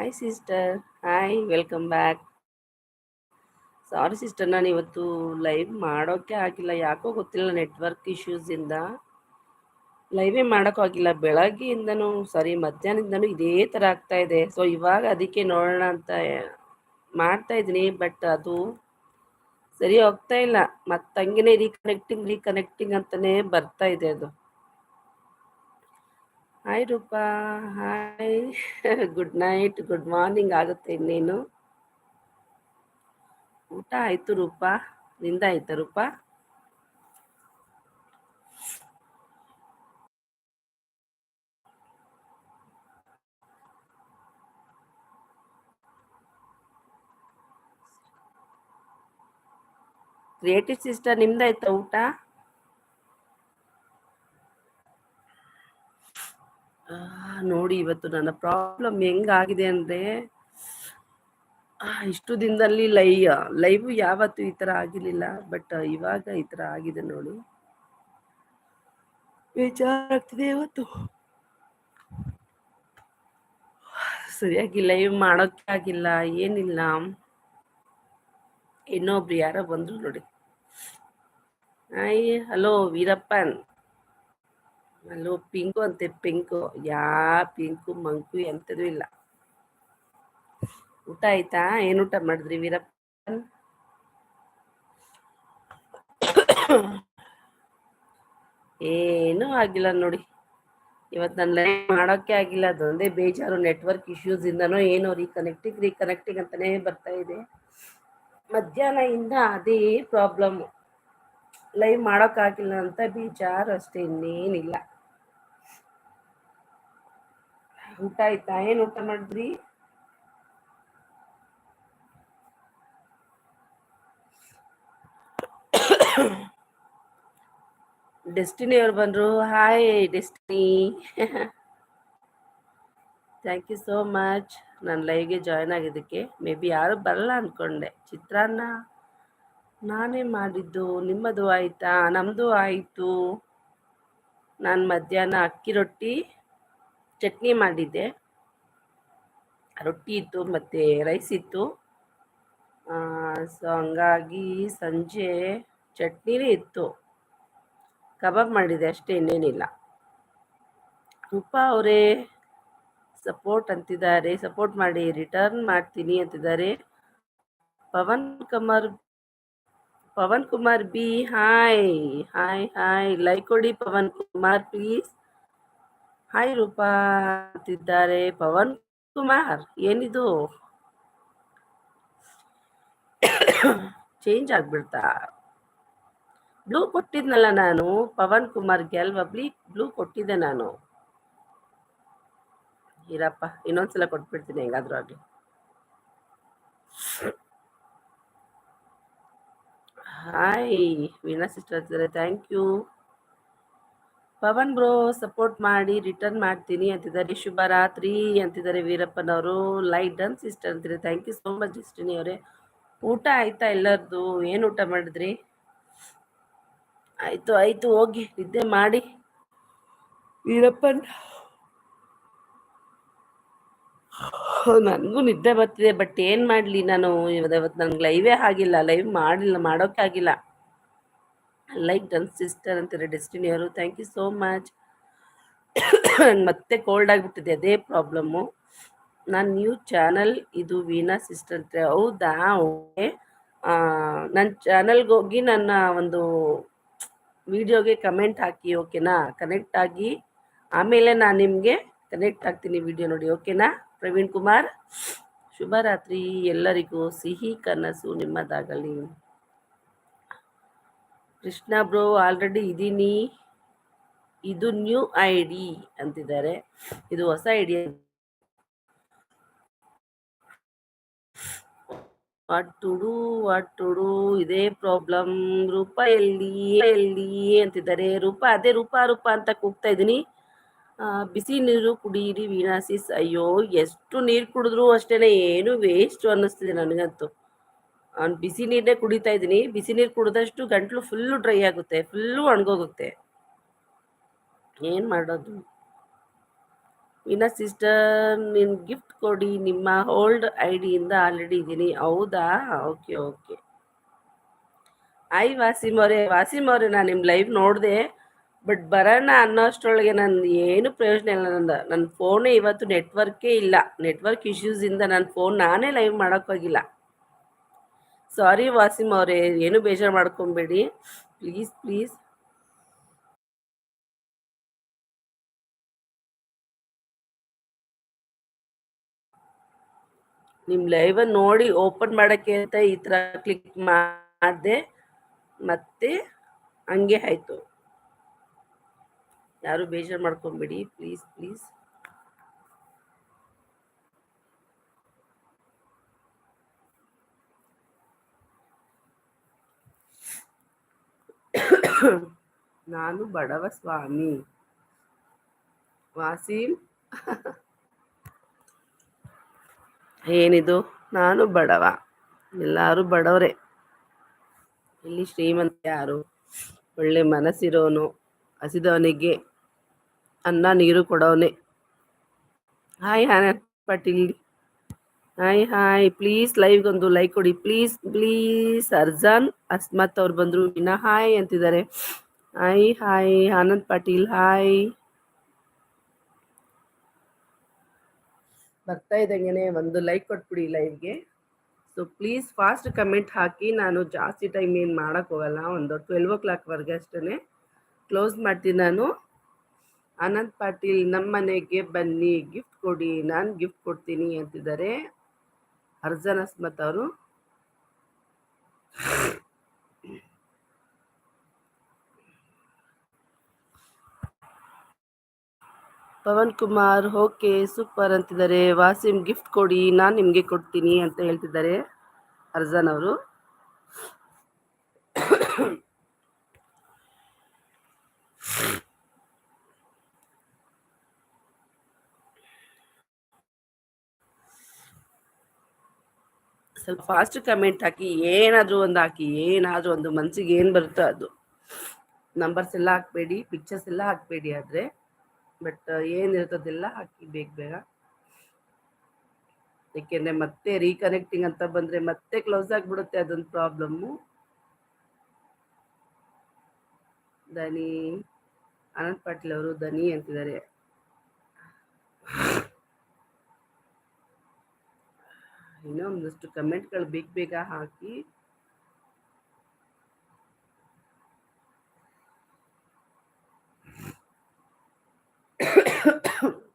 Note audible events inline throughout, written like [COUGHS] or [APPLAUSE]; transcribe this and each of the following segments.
Hi sister hi welcome back sorry sister ನಾನು ಇವತ್ತು live ಮಾಡೋಕ್ಕೆ ಆಗಿಲ್ಲ. ಯಾಕೋ ಗೊತ್ತಿಲ್ಲ ನೆಟ್ವರ್ಕ್ ಇಶ್ಯೂಸಿಂದ ಲೈವೇ ಮಾಡೋಕ್ಕಾಗಿಲ್ಲ ಬೆಳಗ್ಗೆಯಿಂದನೂ ಸಾರಿ ಮಧ್ಯಾಹ್ನದಿಂದನೂ ಇದೇ ಥರ ಆಗ್ತಾ ಇದೆ. ಸೊ ಇವಾಗ ಅದಕ್ಕೆ ನೋಡೋಣ ಅಂತ ಮಾಡ್ತಾ ಇದ್ದೀನಿ ಬಟ್ ಅದು ಸರಿ ಹೋಗ್ತಾ ಇಲ್ಲ. ಮತ್ತೆ ಹಂಗೇನೆ ರೀಕನೆಕ್ಟಿಂಗ್ ರೀಕನೆಕ್ಟಿಂಗ್ ಅಂತಲೇ ಬರ್ತಾ ಇದೆ ಅದು. Hi Roopa hi good night good morning ಆಗುತ್ತೆ ಇನ್ನೇನು? ಊಟ ಆಯ್ತು ರೂಪಾ ನಿಂದ ಆಯ್ತಾ ರೂಪಾ ಕ್ರಿಯೇಟಿವ್ ಸಿಸ್ಟರ್ ನಿಮ್ದಾಯ್ತಾ ಊಟ? ನೋಡಿ ಇವತ್ತು ನನ್ನ ಪ್ರಾಬ್ಲಮ್ ಹೆಂಗಾಗಿದೆ ಅಂದ್ರೆ ಇಷ್ಟು ದಿನದಲ್ಲಿ ಲೈ ಲೈವ್ ಯಾವತ್ತು ಈ ತರ ಆಗಿರ್ಲಿಲ್ಲ ಬಟ್ ಇವಾಗ ಈ ತರ ಆಗಿದೆ ನೋಡಿ. ಬೇಜಾರಾಗ್ತಿದೆ ಇವತ್ತು ಸರಿಯಾಗಿ ಲೈವ್ ಮಾಡೋಕೆ ಆಗಿಲ್ಲ, ಏನಿಲ್ಲ. ಇನ್ನೊಬ್ರು ಯಾರೋ ಬಂದ್ರು ನೋಡಿ. Hi hello Veerappan. Hello Pinku ಅಂತೆ, ಪಿಂಕು. ಯಾ, ಪಿಂಕು, ಮಂಕು ಎಂಥದೂ ಇಲ್ಲ. ಊಟ ಆಯ್ತಾ? ಏನು ಊಟ ಮಾಡಿದ್ರಿ ವೀರಪ್ಪ ಏನೂ ಆಗಿಲ್ಲ ನೋಡಿ. ಇವತ್ತು ನನ್ನ ಲೈವ್ ಮಾಡೋಕ್ಕೆ ಆಗಿಲ್ಲ. ಅದೊಂದೇ ಬೇಜಾರು ನೆಟ್ವರ್ಕ್ ಇಶ್ಯೂಸ್ ಇಂದನೋ ಏನೋ ರೀಕನೆಕ್ಟಿಂಗ್ ರೀಕನೆಕ್ಟಿಂಗ್ ಅಂತಾನೆ ಬರ್ತಾ ಇದೆ. ಮಧ್ಯಾಹ್ನ ಇಂದ ಅದೇ ಪ್ರಾಬ್ಲಮ್ ಲೈವ್ ಮಾಡೋಕ್ಕಾಗಿಲ್ಲ ಅಂತ ಬೇಜಾರು ಅಷ್ಟೇ, ಇನ್ನೇನಿಲ್ಲ. ಊಟ ಆಯ್ತಾ? ಏನ್ ಊಟ ಮಾಡಿದ್ರಿ? ಡೆಸ್ಟಿನಿ ಅವ್ರು ಬಂದ್ರು. Hi Destiny. Thank you so much ನಾನು ಲೈವ್ಗೆ ಜಾಯ್ನ್ ಆಗಿದ್ದಕ್ಕೆ. ಮೇ ಬಿ ಯಾರು ಬರಲ್ಲ ಅಂದ್ಕೊಂಡೆ ಚಿತ್ರಾನ್ನ ನಾನೇ ಮಾಡಿದ್ದು. ನಿಮ್ಮದು ಆಯಿತಾ? ನಮ್ಮದು ಆಯಿತು. ನಾನು ಮಧ್ಯಾಹ್ನ ಅಕ್ಕಿ ರೊಟ್ಟಿ. ಚಟ್ನಿ ಮಾಡಿದ್ದೆ. ರೊಟ್ಟಿ ಇತ್ತು, ಮತ್ತು ರೈಸ್ ಇತ್ತು. ಸೊ ಹಂಗಾಗಿ ಸಂಜೆ ಚಟ್ನಿನೇ ಇತ್ತು. ಕಬಾಬ್ ಮಾಡಿದೆ ಅಷ್ಟೇ, ಇನ್ನೇನಿಲ್ಲ. ರೂಪ ಅವರೇ ಸಪೋರ್ಟ್ ಅಂತಿದ್ದಾರೆ. ಸಪೋರ್ಟ್ ಮಾಡಿ ರಿಟರ್ನ್ ಮಾಡ್ತೀನಿ ಅಂತಿದ್ದಾರೆ. Pavan Kumar Pavan Kumar B hi hi hi like ಕೊಡಿ ಪವನ್ ಕುಮಾರ್ ಪ್ಲೀಸ್ ಹಾಯ್ ರೂಪಾ ಅಂತಿದ್ದಾರೆ. ಪವನ್ ಕುಮಾರ್, ಏನಿದು? ಚೇಂಜ್ ಆಗ್ಬಿಡ್ತಾ? ಬ್ಲೂ ಕೊಟ್ಟಿದ್ನಲ್ಲ ನಾನು. ಪವನ್ ಕುಮಾರ್ಗೆ ಅಲ್ವಾ? ಬ್ಲೀ ಬ್ಲೂ ಕೊಟ್ಟಿದ್ದೆ ನಾನು. ಇರಪ್ಪ, ಇನ್ನೊಂದ್ಸಲ ಕೊಟ್ಬಿಡ್ತೀನಿ ಹೆಂಗಾದ್ರೂ ಆಗಲಿ. Hi Veena sister thank you Pavan bro support ಮಾಡಿ ರಿಟರ್ನ್ ಮಾಡ್ತೀನಿ ಅಂತಿದ್ದಾರೆ. ಶುಭ ರಾತ್ರಿ ಅಂತಿದ್ದಾರೆ ವೀರಪ್ಪನವರು. ಲೈಟ್ ಡನ್ ಸಿಸ್ಟರ್ ಅಂತಿದ್ದಾರೆ. ಥ್ಯಾಂಕ್ ಯು ಸೋ ಮಚ್ ಇಷ್ಟಿನಿ ಅವರೇ. ಊಟ ಆಯ್ತಾ ಎಲ್ಲರದು? ಏನು ಊಟ ಮಾಡಿದ್ರಿ? ಆಯ್ತು ಆಯ್ತು, ಹೋಗಿ. ನಿದ್ದೆ ಮಾಡಿ. ವೀರಪ್ಪನ್. ನನಗೂ ನಿದ್ದೆ ಬರ್ತಿದೆ ಬಟ್ ಏನು ಮಾಡಲಿ ನಾನು? ಇವತ್ತು ನಂಗೆ ಲೈವೇ ಆಗಿಲ್ಲ. ಲೈವ್ ಮಾಡಿಲ್ಲ, ಮಾಡೋಕ್ಕೆ ಆಗಿಲ್ಲ. ಲೈಕ್ ಡನ್ ಸಿಸ್ಟರ್ ಅಂತಾರೆ ಡೆಸ್ಟಿನಿ ಅವರು ಥ್ಯಾಂಕ್ ಯು ಸೋ ಮಚ್ ಮತ್ತೆ ಕೋಲ್ಡ್ ಆಗಿಬಿಟ್ಟಿದೆ, ಅದೇ ಪ್ರಾಬ್ಲಮ್ಮು ನಾನು ನ್ಯೂ ಚಾನಲ್ ಇದು ವೀಣಾ ಸಿಸ್ಟರ್ ಅಂತ ಹೌದಾ? ಓಕೆ ನನ್ನ ಚಾನಲ್ಗೆ ಹೋಗಿ ನನ್ನ ಒಂದು ವಿಡಿಯೋಗೆ ಕಮೆಂಟ್ ಹಾಕಿ ಓಕೆನಾ ಕನೆಕ್ಟ್ ಆಗಿ, ಆಮೇಲೆ ನಾನು ನಿಮಗೆ ಕನೆಕ್ಟ್ ಆಗ್ತೀನಿ ವಿಡಿಯೋ ನೋಡಿ ಓಕೆನಾ ಪ್ರವೀಣ್ ಕುಮಾರ್, ಶುಭರಾತ್ರಿ ಎಲ್ಲರಿಗೂ. ಸಿಹಿ ಕನಸು ನಿಮ್ಮದಾಗಲಿ. ಕೃಷ್ಣ ಬ್ರೋ ಆಲ್ರೆಡಿ ಇದ್ದೀನಿ. ಇದು ನ್ಯೂ ಐ ಡಿ ಅಂತಿದ್ದಾರೆ. ಇದು ಹೊಸ ಐಡಿ ವಾಟ್ ಟು ಡು ಇದೇ ಪ್ರಾಬ್ಲಮ್ ರೂಪ ಎಲ್ಲಿ ಎಲ್ಲಿ ಅಂತಿದ್ದಾರೆ. ರೂಪ, ಅದೇ ರೂಪ ರೂಪ ಅಂತ ಕೂಗ್ತಾ ಇದ್ದೀನಿ. ಬಿಸಿ ನೀರು ಕುಡಿಯಿರಿ ವೀಣಾಸಿಸ್ ಅಯ್ಯೋ, ಎಷ್ಟು ನೀರು ಕುಡಿದ್ರು ಅಷ್ಟೇ ಏನು ವೇಸ್ಟ್ ಅನ್ನಿಸ್ತಿದೆ ನನಗಂತೂ. ಅವ್ನು ಬಿಸಿ ನೀರನ್ನೇ ಕುಡಿತಾ ಇದ್ದೀನಿ. ಬಿಸಿ ನೀರು ಕುಡಿದಷ್ಟು ಗಂಟ್ಲು ಫುಲ್ಲು ಡ್ರೈ ಆಗುತ್ತೆ. ಫುಲ್ಲು ಒಣಗೋಗುತ್ತೆ. ಏನು ಮಾಡೋದು? ಇನ್ನ ಸಿಸ್ಟರ್ ನಿನ್ನ ಗಿಫ್ಟ್ ಕೊಡಿ. ನಿಮ್ಮ ಓಲ್ಡ್ ಐ ಡಿಯಿಂದ ಆಲ್ರೆಡಿ ಇದ್ದೀನಿ. ಹೌದಾ? ಓಕೆ ಓಕೆ ಆಯ್ ವಾಸಿಮ್ ಅವರೇ. ವಾಸಿಮ್ ಅವರೇ, ನಾನು ನಿಮ್ಮ ಲೈವ್ ನೋಡಿದೆ. ಬಟ್ ಬರೋಣ ಅನ್ನೋ ಅಷ್ಟರೊಳಗೆ ನಾನು ಏನು ಪ್ರಯೋಜನ ಇಲ್ಲ ನಂದು. ನನ್ನ ಫೋನೇ ಇವತ್ತು ನೆಟ್ವರ್ಕೇ ಇಲ್ಲ. ನೆಟ್ವರ್ಕ್ ಇಶ್ಯೂಸಿಂದ ನನ್ನ ಫೋನ್ ನಾನೇ ಲೈವ್ ಮಾಡೋಕ್ಕೋಗಿಲ್ಲ ಸಾರಿ ವಾಸಿಮ್ ಅವರೇ, ಏನು ಬೇಜಾರು ಮಾಡ್ಕೊಂಬೇಡಿ. ಪ್ಲೀಸ್ ಪ್ಲೀಸ್ ನಿಮ್ ಲೈವ್ ನೋಡಿ ಓಪನ್ ಮಾಡಕ್ಕೆ ಅಂತ ಈ ತರ ಕ್ಲಿಕ್ ಮಾಡಿದೆ, ಮತ್ತೆ ಹಂಗೆ ಆಯ್ತು. ಯಾರು ಬೇಜಾರು ಮಾಡ್ಕೊಂಬಿಡಿ ಪ್ಲೀಸ್ ಪ್ಲೀಸ್ ನಾನು ಬಡವ ಸ್ವಾಮಿ. ವಾಸೀಂ. ಏನಿದು? ನಾನು ಬಡವ. ಎಲ್ಲರೂ ಬಡವರೇ. ಇಲ್ಲಿ ಶ್ರೀಮಂತ ಯಾರು? ಒಳ್ಳೆ ಮನಸ್ಸಿರೋನು, ಹಸಿದವನಿಗೆ ಅನ್ನ ನೀರು ಕೊಡೋನೆ. Hi hi Patil. Hi hi please ಲೈವ್ಗೊಂದು like ಕೊಡಿ. ಪ್ಲೀಸ್ ಪ್ಲೀಸ್ ಅರ್ಜಾನ್, ಅಸ್ಮತ್ ಅವ್ರು ಬಂದರು. ಇನ್ನ ಹಾಯ್ ಅಂತಿದ್ದಾರೆ. Hi hi Anand Patil hi ಬರ್ತಾ ಇದ್ದಂಗೆ ಒಂದು ಲೈಕ್ ಕೊಟ್ಬಿಡಿ ಲೈವ್ಗೆ ಸೊ ಪ್ಲೀಸ್ ಫಾಸ್ಟ್ ಕಮೆಂಟ್ ಹಾಕಿ. ನಾನು ಜಾಸ್ತಿ ಟೈಮ್ ಏನು ಮಾಡೋಕ್ಕೆ ಹೋಗಲ್ಲ. ಒಂದು ಟ್ವೆಲ್ವ್ ಓ ಕ್ಲಾಕ್ವರೆಗೆ ಅಷ್ಟೇ ಕ್ಲೋಸ್ ಮಾಡ್ತೀನಿ ನಾನು. ಆನಂದ್ ಪಾಟೀಲ್ ನಮ್ಮ ಮನೆಗೆ ಬನ್ನಿ. ಗಿಫ್ಟ್ ಕೊಡಿ. ನಾನು ಗಿಫ್ಟ್ ಕೊಡ್ತೀನಿ ಅಂತಿದ್ದಾರೆ. ಅರ್ಜನ್ ಅಸ್ಮತ್ ಅವರು ಪವನ್ ಕುಮಾರ್, ಓಕೆ, ಸೂಪರ್ ಅಂತಿದ್ದಾರೆ. ವಾಸಿಮ್ ಗಿಫ್ಟ್ ಕೊಡಿ, ನಾನು ನಿಮಗೆ ಕೊಡ್ತೀನಿ ಅಂತ ಹೇಳ್ತಿದ್ದಾರೆ ಅರ್ಜನ್ ಅವರು. ಸ್ವಲ್ಪ ಫಾಸ್ಟ್ ಕಮೆಂಟ್ ಹಾಕಿ, ಏನಾದರೂ ಒಂದು ಹಾಕಿ, ಏನಾದರೂ ಒಂದು ಮನಸ್ಸಿಗೆ ಏನು ಬರುತ್ತೋ ಅದು. ನಂಬರ್ಸ್ ಎಲ್ಲ ಹಾಕಬೇಡಿ ಪಿಕ್ಚರ್ಸ್ ಎಲ್ಲ ಹಾಕಬೇಡಿ ಆದರೆ. ಬಟ್ ಏನಿರ್ತದೆಲ್ಲ ಹಾಕಿ, ಬೇಗ ಬೇಗ. ಏಕೆಂದರೆ ಮತ್ತೆ ರೀಕನೆಕ್ಟಿಂಗ್ ಅಂತ ಬಂದರೆ ಮತ್ತೆ ಕ್ಲೋಸ್ ಆಗಿಬಿಡುತ್ತೆ ಅದೊಂದು ಪ್ರಾಬ್ಲಮ್ಮು ದನಿ, ಅನಂತ್ ಪಾಟೀಲ್ ಅವರು ದನಿ ಅಂತಿದ್ದಾರೆ. ಇನ್ನೂ ಒಂದಷ್ಟು ಕಮೆಂಟ್ಗಳು ಬೇಗ ಬೇಗ ಹಾಕಿ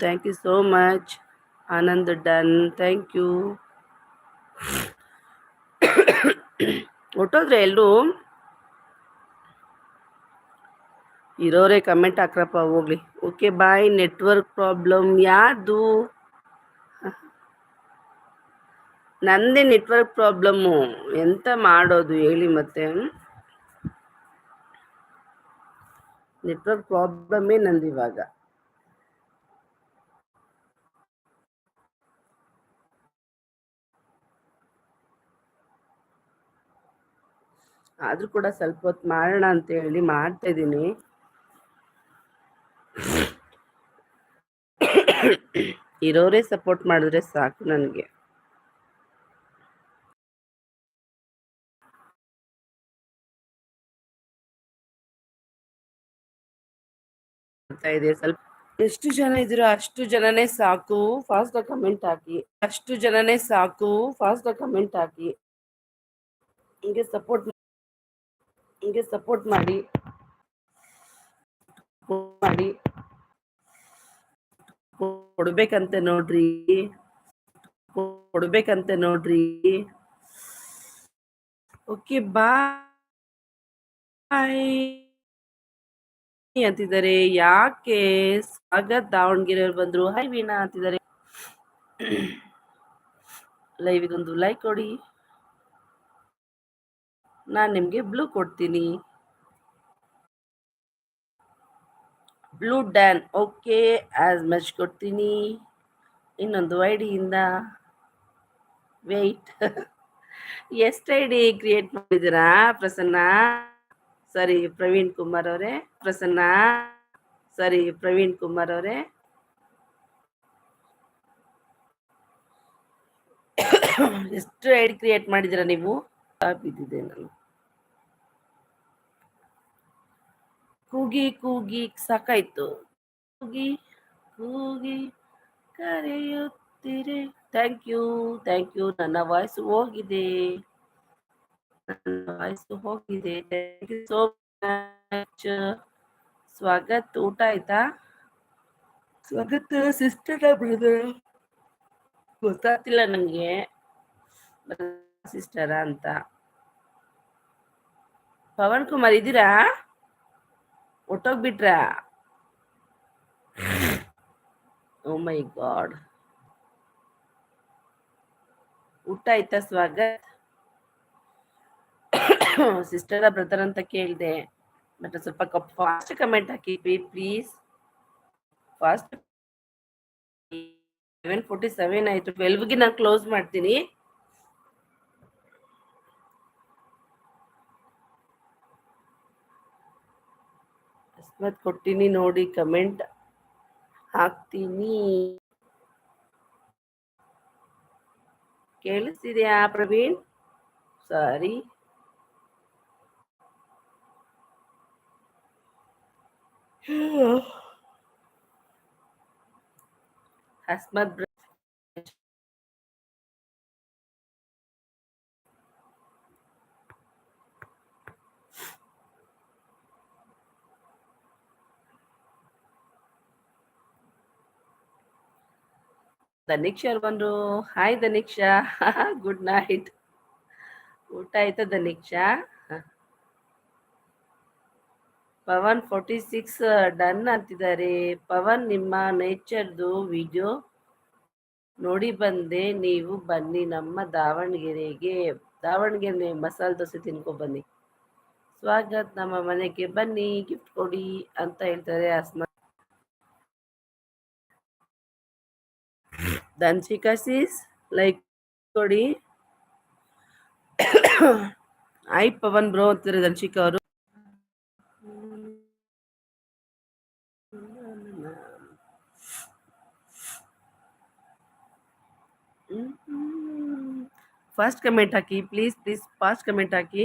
thank you so much Anand done thank you ಒಟ್ಟೋದ್ರೆ ಎಲ್ಲರೂ ಇರೋರೇ ಕಮೆಂಟ್ ಹಾಕ್ರಪ್ಪ ಹೋಗ್ಲಿ ಓಕೆ ಬಾಯ್ ನೆಟ್ವರ್ಕ್ ಪ್ರಾಬ್ಲಮ್ ಯಾರ್ದು ನಂದೇ ನೆಟ್ವರ್ಕ್ ಪ್ರಾಬ್ಲಮ್ಮು ಎಂತ ಮಾಡೋದು ಹೇಳಿ ಮತ್ತೆ? ನೆಟ್ವರ್ಕ್ ಪ್ರಾಬ್ಲಮ್ಮೇ ನಂದು ಇವಾಗ. ಆದ್ರೂ ಕೂಡ ಸ್ವಲ್ಪ ಹೊತ್ತು ಮಾಡೋಣ ಅಂತ ಹೇಳಿ ಮಾಡ್ತಾ ಇದ್ದೀನಿ. ಇರೋರೇ ಸಪೋರ್ಟ್ ಮಾಡಿದ್ರೆ ಸಾಕು ನನಗೆ. ಇದೆ ಸ್ವಲ್ಪ. ಎಷ್ಟು ಜನ ಇದ್ದೀರೋ ಅಷ್ಟು ಜನನೇ ಸಾಕು. ಫಾಸ್ಟ್ ಕಮೆಂಟ್ ಹಾಕಿ. ಅಷ್ಟು ಜನನೇ ಸಾಕು. ಫಾಸ್ಟ್ ಕಮೆಂಟ್ ಹಾಕಿ. ಹಿಂಗೆ ಸಪೋರ್ಟ್ ಹಿಂಗೆ ಸಪೋರ್ಟ್ ಮಾಡಿ. ಮಾಡಿ. ಕೊಡ್ಬೇಕಂತೆ ನೋಡ್ರಿ. ಕೊಡ್ಬೇಕಂತೆ ನೋಡ್ರಿ. ಓಕೆ ಬಾಯ್ ಅಂತಿದ್ದಾರೆ. ಯಾಕೆ ಸ್ವಾಗತ್ ದಾವಣಗೆರೆಯವ್ರು ಬಂದ್ರು ಹೈ ವೀಣಾ ಅಂತಿದ್ದಾರೆ ಲೈವಿಗೊಂದು ಲೈಕ್ ಕೊಡಿ. ನಾನು ನಿಮಗೆ ಬ್ಲೂ ಕೊಡ್ತೀನಿ. Blue Dan okay as much ಕೊಡ್ತೀನಿ. ಇನ್ನೊಂದು ಐಡಿಯಿಂದ ಡಿಯಿಂದ ವೆಯ್ಟ್ ಎಷ್ಟು ಐ ಡಿ ಕ್ರಿಯೇಟ್ ಮಾಡಿದ್ದೀರಾ ಪ್ರಸನ್ನ? ಸರಿ, ಪ್ರವೀಣ್ ಕುಮಾರ್ ಅವರೇ, ಪ್ರಸನ್ನ, ಸರಿ, ಪ್ರವೀಣ್ ಕುಮಾರ್ ಅವರೇ. ಎಷ್ಟು ಐಡ್ ಕ್ರಿಯೇಟ್ ಮಾಡಿದಿರ ನೀವು? ಬಿದ್ದಿದೆ ನಾನು. ಕೂಗಿ ಕೂಗಿ ಸಾಕಾಯ್ತು. ಕೂಗಿ ಕೂಗಿ ಕರೆಯುತ್ತೀರಿ. Thank you thank you. ನನ್ನ ವಾಯ್ಸ್ ಹೋಗಿದೆ. ವಾಯ್ಸ್ ಹೋಗಿದೆ ಸೋ ಸ್ವಾಗತ್ ಊಟ ಆಯ್ತಾ ಸ್ವಾಗತ್ ಸಿಸ್ಟರ್ ಬ್ರದರ್ ಗೊತ್ತಾಗ್ತಿಲ್ಲ ನನಗೆ ಸಿಸ್ಟರ ಅಂತ ಪವನ್ ಕುಮಾರ್ ಇದ್ದೀರಾ ಒಟ್ಟೋಗ್ಬಿಟ್ರಾ ಓ ಮೈ ಗಾಡ್ ಊಟ ಆಯ್ತಾ ಸ್ವಾಗತ್? ಸಿಸ್ಟರ ಬ್ರದರ್ ಅಂತ ಕೇಳಿದೆ. ಬಟ್ ಸ್ವಲ್ಪ fast comment hockey please fast seven forty seven ಆಯ್ತು. ಟ್ವೆಲ್ವ್ಗೆ ನಾನು ಕ್ಲೋಸ್ ಮಾಡ್ತೀನಿ. ಅಸ್ಮತ್ ಕೊಟ್ಟಿನಿ ನೋಡಿ ಕಮೆಂಟ್ ಹಾಕ್ತೀನಿ. ಕೇಳಿಸ್ತಿದ್ಯಾ ಪ್ರವೀಣ್? ಸಾರಿ. ಅಸ್ಮತ್ ಧನಿಕ್ಷಾ ಬಂದ್ರು ಹಾಯ್ ಧನಿಕ್ಷಾ ಗುಡ್ ನೈಟ್ ಊಟ ಆಯ್ತಾ Dhaniksha Pavan forty six done ಅಂತಿದ್ದಾರೆ. ಪವನ್, ನಿಮ್ಮ ನೇಚರ್ದು ವಿಡಿಯೋ ನೋಡಿ ಬಂದೆ. ನೀವು ಬನ್ನಿ ನಮ್ಮ ದಾವಣಗೆರೆಗೆ. ದಾವಣಗೆರೆ ಮಸಾಲೆ ದೋಸೆ ತಿನ್ಕೊ ಬನ್ನಿ. ಸ್ವಾಗತ್ ನಮ್ಮ ಮನೆಗೆ. ಬನ್ನಿ ಗಿಫ್ಟ್ ಕೊಡಿ ಅಂತ ಹೇಳ್ತಾರೆ ಅಸ್ಮಾ ದಂಚಿಕಾ ಸೀಸ್ ಲೈಕ್ ಕೊಡಿ. [COUGHS] ಐ ಪವನ್ ಬ್ರೋ ಅಂತಾರೆ ದಂಶಿಕಾ ಅವರು. ಫಾಸ್ಟ್ ಕಮೆಂಟ್ ಹಾಕಿ ಪ್ಲೀಸ್ ಪ್ಲೀಸ್ ಫಾಸ್ಟ್ ಕಮೆಂಟ್ ಹಾಕಿ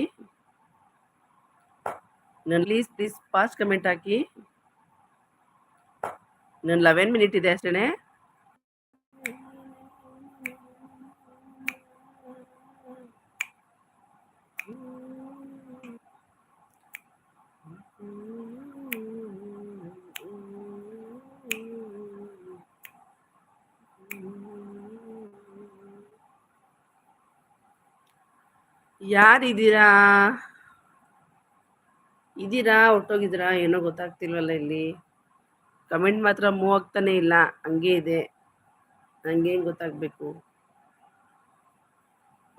ನಾನು ಪ್ಲೀಸ್ ಪ್ಲೀಸ್ ಫಾಸ್ಟ್ ಕಮೆಂಟ್ ಹಾಕಿ ನಾನು ಲೆವೆನ್ ಮಿನಿಟ್ ಇದೆ ಅಷ್ಟೇ ಯಾರಿದ್ದೀರಾ? ಇದ್ದೀರಾ ಹೊಟ್ಟೋಗಿದ್ದೀರಾ ಏನೋ ಗೊತ್ತಾಗ್ತಿಲ್ವಲ್ಲ ಇಲ್ಲಿ. ಕಮೆಂಟ್ ಮಾತ್ರ ಮೂವ್ ಆಗ್ತಾನೆ ಇಲ್ಲ. ಹಂಗೆ ಇದೆ. ಹಂಗೆ ಗೊತ್ತಾಗಬೇಕು?